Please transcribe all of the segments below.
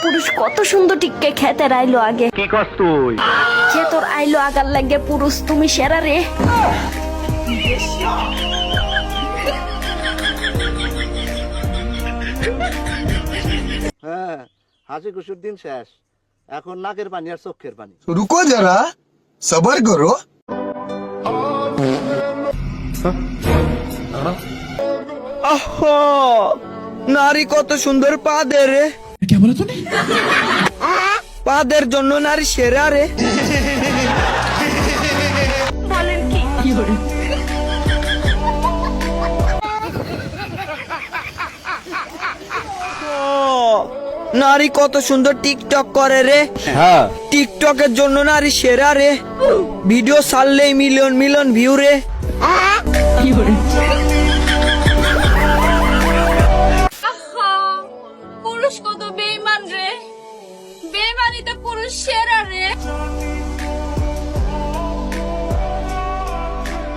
পুরুষ কত সুন্দর টিককে খেতে আইলো আগে। কি কস যে তোর আইলো আগার লাগে পুরুষ তুমি সেরা রে। হ্যাঁ হাসি খুশির দিন শেষ। এখন নাকের পানি আর চোখের পানি। রুকো যারা সবার করো। আহ নারী কত সুন্দর পা দে রে। পাদের জন্য নারী সেরা রে। ও, নারী কত সুন্দর টিকটক করে রে। হ্যাঁ। টিকটকের জন্য নারী সেরা রে। ভিডিও ছাড়লেই মিলিয়ন মিলিয়ন ভিউ রে। পুরুষ বেইমানিতে পুরুষ সেরা রে।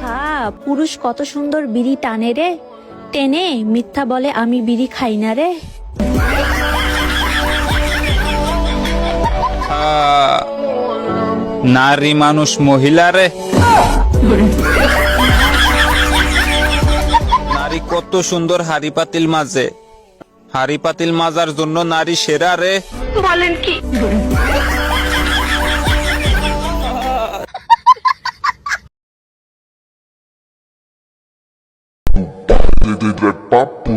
হ্যাঁ পুরুষ কত সুন্দর বিড়ি টানে রে। টেনে মিথ্যা বলে আমি বিড়ি খাই না রে। নারী মানুষ মহিলারে নারী কত সুন্দর হাড়ি পাতিল মাঝে হাড়ি পাতিল মাজার জন্য নারী সেরা রে বলেন papo